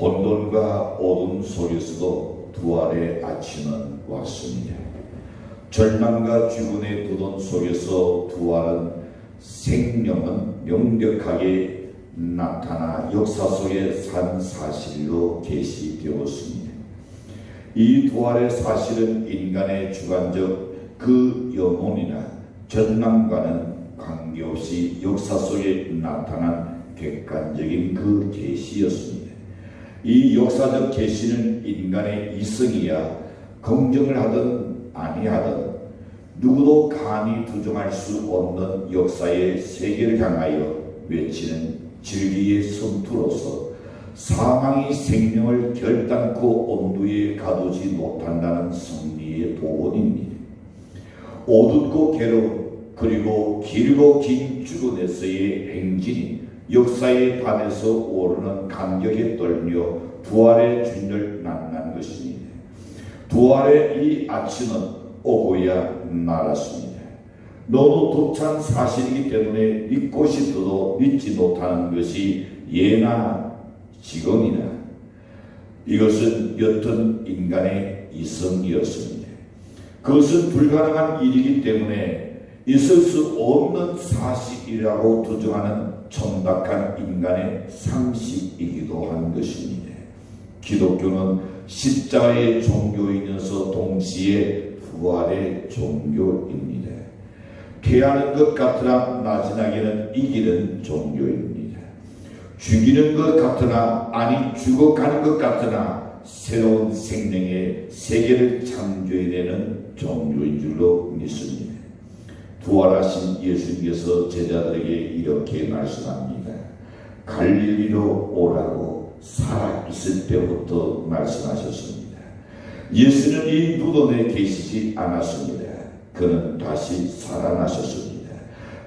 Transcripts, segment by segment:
혼돈과 어둠 속에서도 부활의 아침은 왔습니다. 절망과 죽음의 두돈 속에서 부활은 생명은 명백하게 나타나 역사 속에 산 사실로 계시되었습니다. 이 부활의 사실은 인간의 주관적 그 영혼이나 전망과는 관계없이 역사 속에 나타난 객관적인 그 계시였습니다. 이 역사적 계시는 인간의 이성이야 긍정을 하든 아니하든 누구도 감히 부정할 수 없는 역사의 세계를 향하여 외치는 진리의 선투로서 사망이 생명을 결단코 엄두에 가두지 못한다는 승리의 도원입니다. 어둡고 괴로운 그리고 길고 긴 죽음에서의 행진이 역사의 밤에서 오르는 감격에 떨며 부활의 준을 만난 것입니다. 부활의 이 아침은 오고야 말았습니다. 너무 독찬 사실이기 때문에 믿고 싶어도 믿지 못하는 것이 예나 지금이나 이것은 옅은 인간의 이성이었습니다. 그것은 불가능한 일이기 때문에 있을 수 없는 사실이라고 주장하는 천박한 인간의 상식이기도 한 것입니다. 기독교는 십자가의 종교이면서 동시에 부활의 종교입니다. 피하는 것 같으나 마지막에는 이기는 종교입니다. 죽이는 것 같으나 아니 죽어가는 것 같으나 새로운 생명의 세계를 창조해내는 종교인 줄로 믿습니다. 부활하신 예수님께서 제자들에게 이렇게 말씀합니다. 갈릴리로 오라고 살아있을 때부터 말씀하셨습니다. 예수는 이 무덤에 계시지 않았습니다. 그는 다시 살아나셨습니다.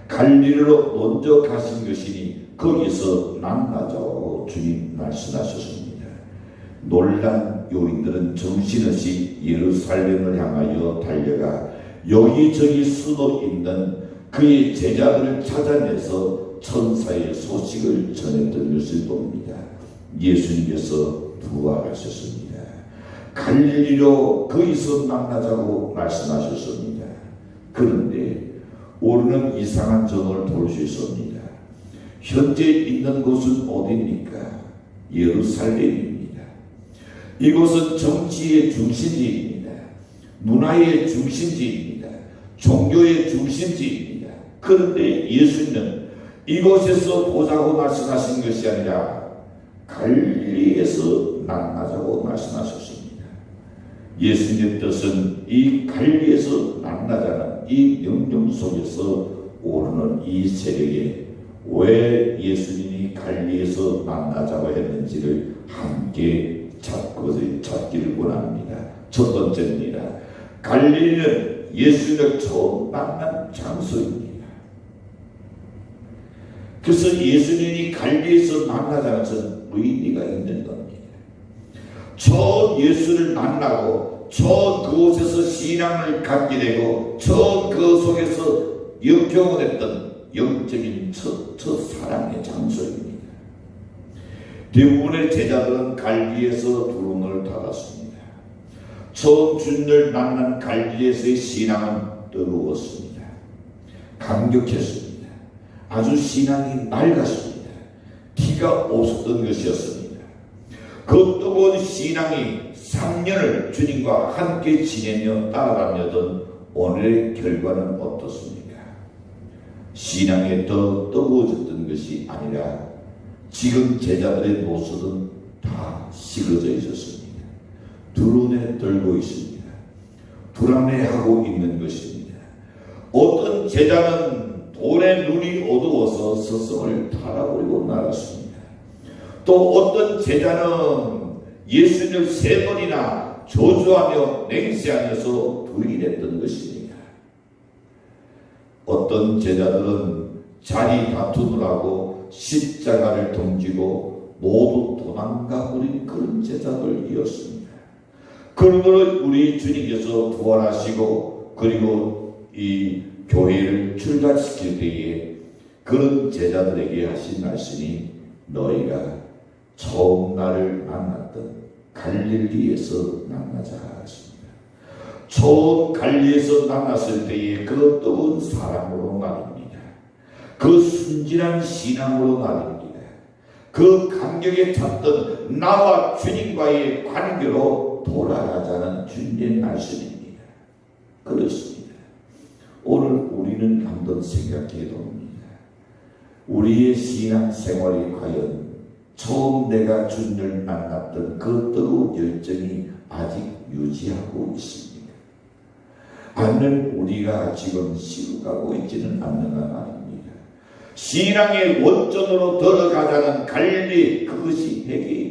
갈릴리로 먼저 가신 것이니 거기서 만나자고 주님 말씀하셨습니다. 놀란 요인들은 정신없이 예루살렘을 향하여 달려가 여기저기 수도 있는 그의 제자들을 찾아내서 천사의 소식을 전했던 것을 봅니다. 예수님께서 부활하셨습니다. 갈릴리로 거기서 만나자고 말씀하셨습니다. 그런데 오르는 이상한 전을 볼 수 있습니다. 현재 있는 곳은 어디입니까? 예루살렘입니다. 이곳은 정치의 중심지입니다. 문화의 중심지입니다. 종교의 중심지입니다. 그런데 예수님은 이곳에서 보자고 말씀하신 것이 아니라 갈리에서 만나자고 말씀하셨습니다. 예수님의 뜻은 이 갈리에서 만나자는 이 명령 속에서 오르는 이 세력에 왜 예수님이 갈리에서 만나자고 했는지를 함께 찾고 찾기를 원합니다. 첫 번째입니다. 갈릴리는 예수를 처음 만난 장소입니다. 그래서 예수님이 갈리에서 만나자는 것은 의미가 있는 겁니다. 처음 예수를 만나고 처음 그곳에서 신앙을 갖게 되고 처음 그 속에서 역경을 했던 영적인 첫, 첫 사랑의 장소입니다. 대부분의 제자들은 갈리에서 두rum을 닫았습니다. 주님을 만난 갈리에서의 신앙은 뜨거웠습니다. 감격했습니다. 아주 신앙이 맑았습니다. 티가 없었던 것이었습니다. 그 뜨거운 신앙이 3년을 주님과 함께 지내며 따라다녔던 오늘의 결과는 어떻습니까? 신앙에 더 뜨거워졌던 것이 아니라 지금 제자들의 모습은 다 식어져 있었습니다. 두run에 떨고 있습니다. 불안해하고 있는 것입니다. 어떤 제자는 돌의 눈이 어두워서 스승을 달아버리고 나갔습니다. 또 어떤 제자는 예수님을 세 번이나 저주하며 맹세하면서 부인했던 것입니다. 어떤 제자들은 자리 하고 십자가를 던지고 모두 도망가 버린 그런 제자들이었습니다. 그러므로 우리 주님께서 부활하시고 그리고 이 교회를 출발시킬 때에 그런 제자들에게 하신 말씀이 너희가 처음 나를 만났던 갈릴리에서 만나자 하십니다. 처음 갈리에서 만났을 때의 그 뜨거운 사랑으로 말입니다. 그 순진한 신앙으로 말입니다. 그 감격에 찼던 나와 주님과의 관계로 돌아가자는 주님의 말씀입니다. 그렇습니다. 오늘 우리는 한번 생각해 봅니다. 우리의 신앙 생활이 과연 처음 내가 주님을 만났던 그 뜨거운 열정이 아직 유지하고 있습니다. 아니면 우리가 지금 시루가고 있지는 않는가 말입니다. 신앙의 원전으로 들어가자는 갈리 그것이 회개입니다.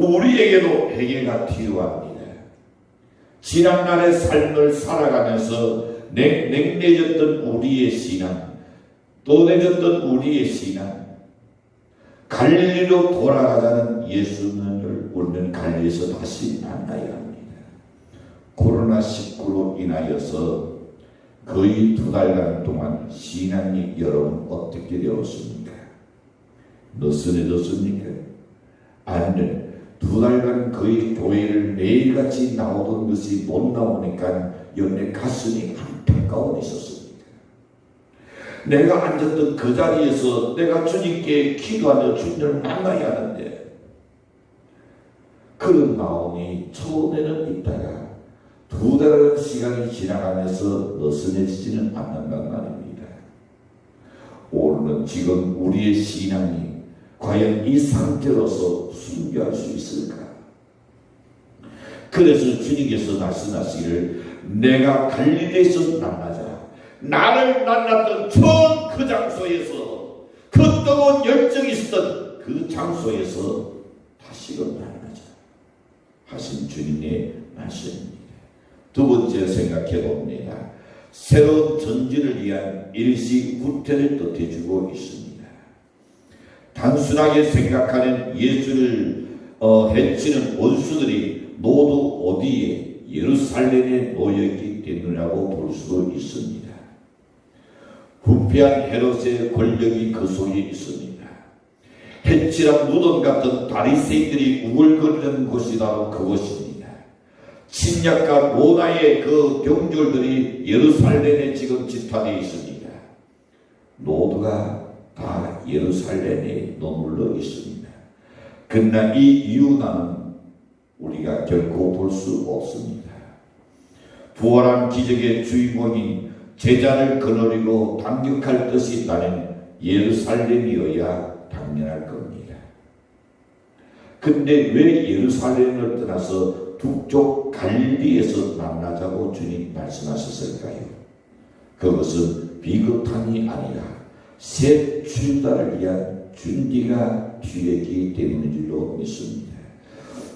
우리에게도 회개가 필요합니다. 지난날의 삶을 살아가면서 냉, 냉내졌던 우리의 신앙, 또 내졌던 우리의 신앙, 갈릴리로 돌아가자는 예수님을 우리는 갈릴리에서 다시 만나야 합니다. 코로나19로 인하여서 거의 두 달간 동안 신앙이 여러분 어떻게 되었습니까? 느슨해졌습니까? 아니면 두 달간 거의 교회를 매일같이 나오던 것이 못 나오니까 연내 가슴이 한평가운데 있었습니다. 내가 앉았던 그 자리에서 내가 주님께 기도하며 주님을 만나야 하는데 그런 마음이 처음에는 있다가 두 달의 시간이 지나가면서 느슨해지지는 않는단 말입니다. 오늘은 지금 우리의 신앙이 과연 이 상태로서 순교할 수 있을까? 그래서 주님께서 말씀하시기를 내가 갈릴리에서 만나자. 나를 만났던 처음 그 장소에서 그 뜨거운 열정이 있었던 그 장소에서 다시금 만나자. 하신 주님의 말씀입니다. 두 번째 생각해 봅니다. 새로운 전진을 위한 일시 후퇴를 뜻해주고 있습니다. 단순하게 생각하는 예수를 어, 해치는 원수들이 모두 어디에 예루살렘에 놓여있기 때문이라고 볼 수 있습니다. 부패한 헤롯의 권력이 그 속에 있습니다. 해치란 무덤 같은 다리새들이 우글거리는 곳이 바로 그곳입니다. 침략과 로나의 그 병졸들이 예루살렘에 지금 집합되어 있습니다. 다 예루살렘에 머물러 있습니다. 그러나 이 이유는 우리가 결코 볼 수 없습니다. 부활한 기적의 주인공인 제자를 거느리고 당격할 뜻이 있다면 예루살렘이어야 당연할 겁니다. 근데 왜 예루살렘을 떠나서 북쪽 갈리에서 만나자고 주님 말씀하셨을까요? 그것은 비극함이 아니라 새 출발을 위한 준비가 필요했기 때문인 줄로 믿습니다.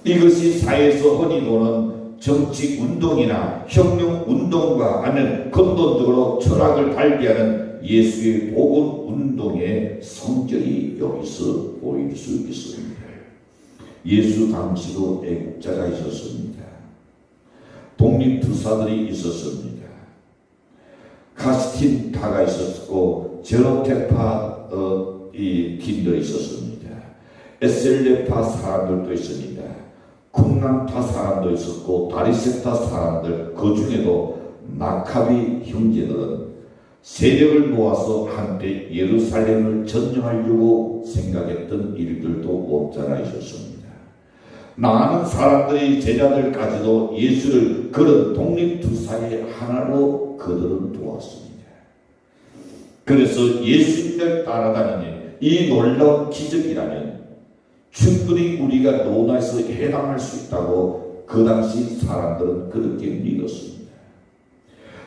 이것이 사회에서 흔히 도는 정치 운동이나 혁명 운동과 아니면 근본적으로 철학을 발기하는 예수의 복음 운동의 성격이 여기서 보일 수 있습니다. 예수 당시도 애국자가 있었습니다. 독립투사들이 있었습니다. 카스틴 타가 있었고 제로테파 어, 이 팀도 있었습니다. 에셀레파 사람들도 있습니다. 쿰란파 사람도 있었고 다리세타 사람들 그 중에도 마카비 형제들은 세력을 모아서 한때 예루살렘을 점령하려고 생각했던 일들도 없잖아 있었습니다. 많은 사람들이 제자들까지도 예수를 그런 독립투사의 하나로 그들은 도왔습니다. 그래서 예수님을 따라다니는 이 놀라운 기적이라면 충분히 우리가 논화에서 해당할 수 있다고 그 당시 사람들은 그렇게 믿었습니다.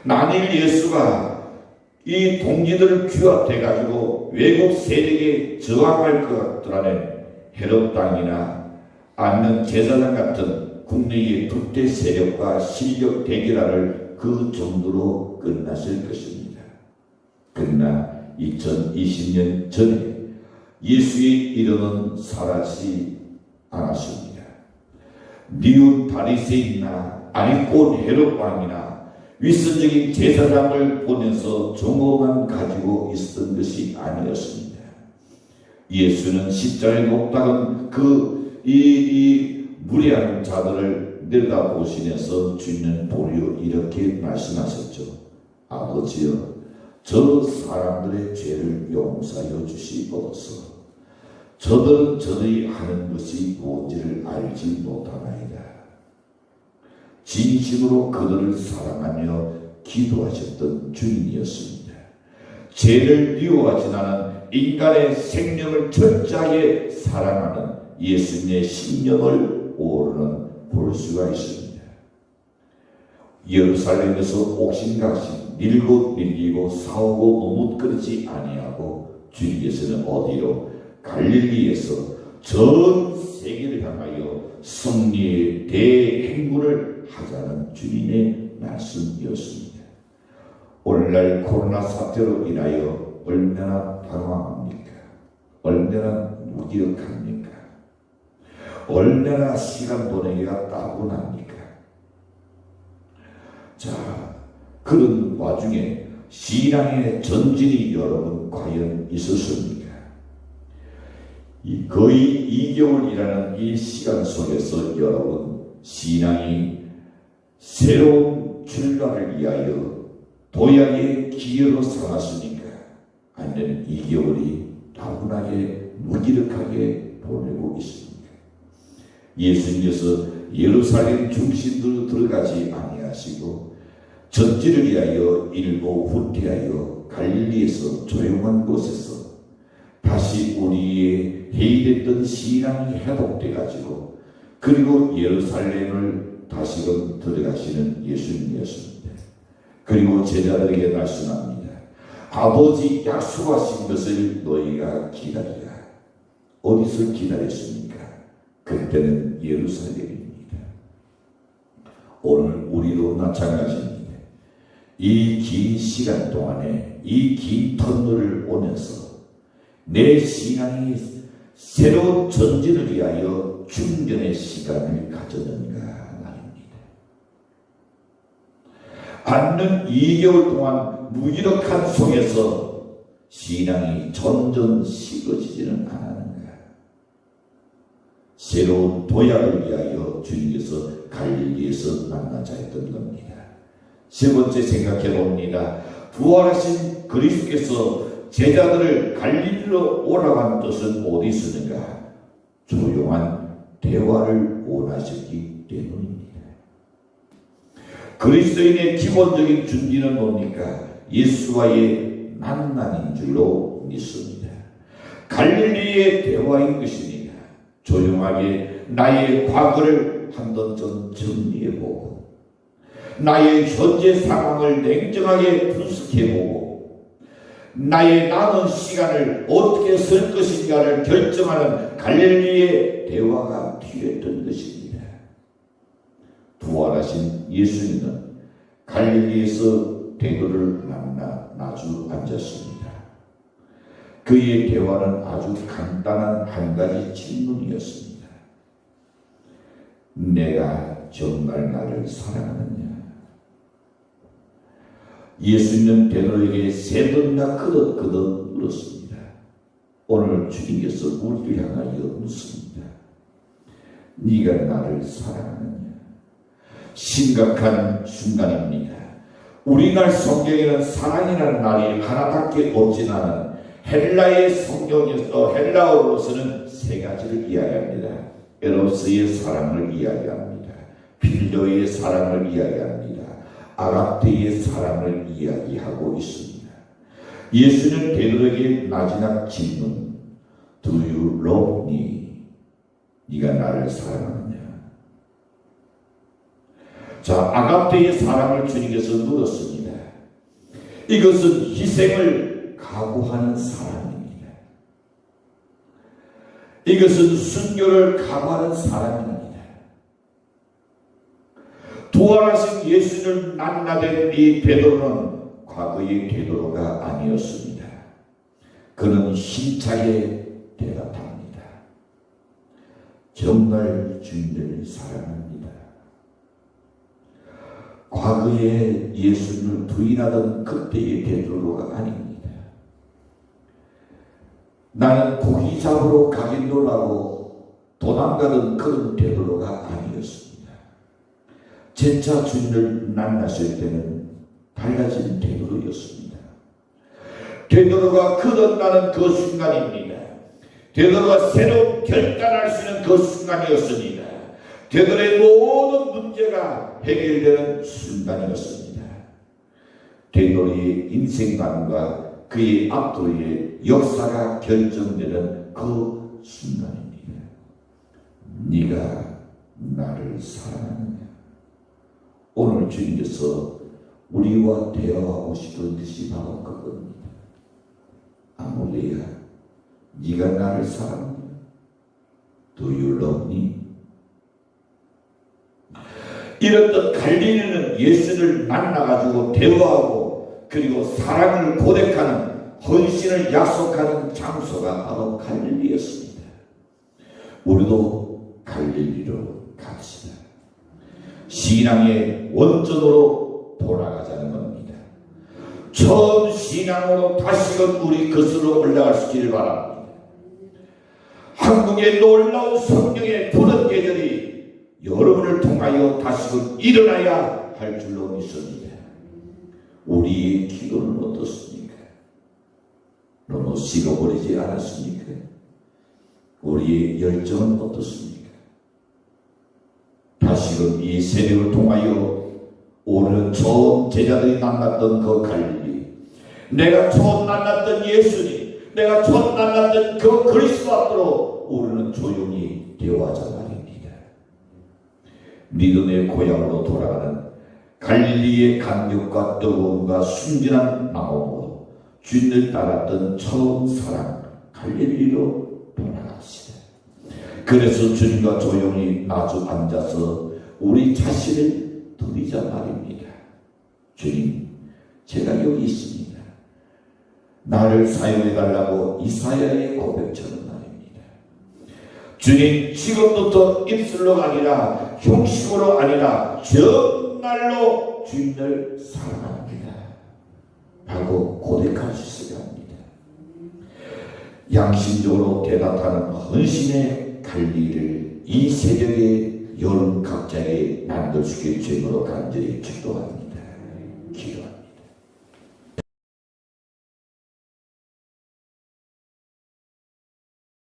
만일 예수가 이 동지들을 규합해 가지고 외국 세력에 저항할 것 같더라면 헤롯 당이나 아니면 제사장 같은 국내의 북대 세력과 실력 대결을 그 정도로 끝났을 것입니다. 그러나 2020년 전에 예수의 이름은 사라지지 않았습니다. 미운 바리새인이나 아니꼰 헤롯 왕이나 위선적인 제사장을 보면서 정오만 가지고 있었던 것이 아니었습니다. 예수는 십자가에 높다는 그, 이, 이 무례한 자들을 내려다보시면서 주님은 보리어 이렇게 말씀하셨죠. 아버지여, 저 사람들의 죄를 용서하여 주시옵소서. 저들은 저들이 하는 것이 뭔지를 알지 못하나이다. 진심으로 그들을 사랑하며 기도하셨던 주님이었습니다. 죄를 미워하지 않은 인간의 생명을 철저하게 사랑하는 예수님의 신념을 오르는 볼 수가 있습니다. 예루살렘에서 옥신각신 밀고 밀리고 싸우고 머뭇거리지 아니하고 주님께서는 어디로 갈릴리에서 전 세계를 향하여 승리의 대행군을 하자는 주님의 말씀이었습니다. 오늘날 코로나 사태로 인하여 얼마나 방황합니까? 얼마나 무기력합니까? 얼마나 시간 보내기가 따분합니까? 자, 그런 와중에 신앙의 전진이 여러분 과연 있었습니까? 이 거의 2개월이라는 이 시간 속에서 여러분 신앙이 새로운 출발을 위하여 도약의 기회로 삼았습니까? 아니면 2개월이 다분하게 무기력하게 보내고 있습니까? 예수님께서 예루살렘 중심으로 들어가지 아니하시고 전지를 위하여 일고 후퇴하여 갈릴리에서 조용한 곳에서 다시 우리의 해이됐던 신앙이 회복돼 가지고 그리고 예루살렘을 다시금 들어가시는 예수님이었습니다. 그리고 제자들에게 말씀합니다. 아버지 약속하신 것을 너희가 기다리라. 어디서 기다렸습니까? 그때는 예루살렘입니다. 오늘 우리도 마찬가지입니다. 이 긴 시간 동안에 이 긴 터널을 오면서 내 신앙이 새로운 전진을 위하여 충전의 시간을 가졌는가 말입니다. 않는 2개월 동안 무기력한 속에서 신앙이 점점 식어지지는 않았는가. 새로운 도약을 위하여 주님께서 갈릴리에서 만나자 했던 겁니다. 세 번째 생각해 봅니다. 부활하신 그리스도께서 제자들을 갈릴리로 오라간 뜻은 어디 있으는가? 조용한 대화를 원하셨기 때문입니다. 그리스도인의 기본적인 준비는 뭡니까? 예수와의 만남인 줄로 믿습니다. 갈릴리의 대화인 것입니다. 조용하게 나의 과거를 한 번 좀 정리해보고 나의 현재 상황을 냉정하게 분석해보고 나의 남은 시간을 어떻게 쓸 것인가를 결정하는 갈릴리의 대화가 필요했던 것입니다. 부활하신 예수님은 갈릴리에서 베드로를 만나 마주 앉았습니다. 그의 대화는 아주 간단한 한 가지 질문이었습니다. 내가 정말 나를 사랑하느냐? 예수님은 베드로에게 세 번이나 그릇그릇 물었습니다. 오늘 주님께서 우리를 향하여 묻습니다. 네가 나를 사랑하느냐? 심각한 순간입니다. 우리날 성경에는 사랑이라는 말이 하나밖에 없진 않은 헬라의 성경에서 헬라어로서는 세 가지를 이야기합니다. 에로스의 사랑을 이야기합니다. 필로의 사랑을 이야기합니다. 아가테의 사랑을 이야기하고 있습니다. 예수는 베드로에게 마지막 질문 Do you love me? 네가 나를 사랑하느냐? 자, 아가페의 사랑을 주님께서 물었습니다. 이것은 희생을 각오하는 사랑입니다. 이것은 순교를 각오하는 사랑입니다. 부활하신 예수를 만나된 이 베드로는 과거의 베드로가 아니었습니다. 그는 힘차게 대답합니다. 정말 주님을 사랑합니다. 과거에 예수를 부인하던 그때의 베드로가 아닙니다. 나는 고기 잡으러 가겠노라고 도망가던 그런 베드로가 아니었습니다. 재차 주님을 만났을 때는 달라진 베드로였습니다. 베드로가 거듭나는 그 순간입니다. 베드로가 새로운 결단할 수 있는 그 순간이었습니다. 베드로의 모든 문제가 해결되는 순간이었습니다. 베드로의 인생관과 그의 앞으로의 역사가 결정되는 그 순간입니다. 네가 나를 사랑하느냐? 주님께서 우리와 대화하고 싶은 것이 바로 그겁니다. 아모레야, 네가 나를 사랑하느냐? Do you love me? 이렇듯 갈릴리는 예수를 만나가지고 대화하고 그리고 사랑을 고백하는 헌신을 약속하는 장소가 바로 갈릴리였습니다. 우리도 갈릴리로. 신앙의 원전으로 돌아가자는 겁니다. 처음 신앙으로 다시금 우리 것으로 올라갈 수 있기를 바랍니다. 한국의 놀라운 성령의 푸른 계절이 여러분을 통하여 다시금 일어나야 할 줄로 믿습니다. 우리의 기도는 어떻습니까? 너무 식어버리지 않았습니까? 우리의 열정은 어떻습니까? 다시금 이 세력을 통하여 처음 제자들이 만났던 그 갈릴리 내가 처음 만났던 예수님 내가 처음 만났던 그 그리스도 앞으로 우리는 조용히 대화하자 말입니다. 믿음의 고향으로 돌아가는 갈릴리의 감격과 뜨거움과 순진한 마음으로 주님을 따랐던 처음 사랑 갈릴리로 돌아갑시다. 그래서 주님과 조용히 마주 앉아서 우리 자신을 드리자 말입니다. 주님, 제가 여기 있습니다. 나를 사용해 달라고 이사야의 고백처럼 말입니다. 주님, 지금부터 입술로 아니라 형식으로 아니라 정말로 주님을 사랑합니다. 라고 있어야 합니다. 양심적으로 대답하는 헌신의 갈리를 이 세력의 여름 만들 수 있게 주님으로 간절히 기도합니다.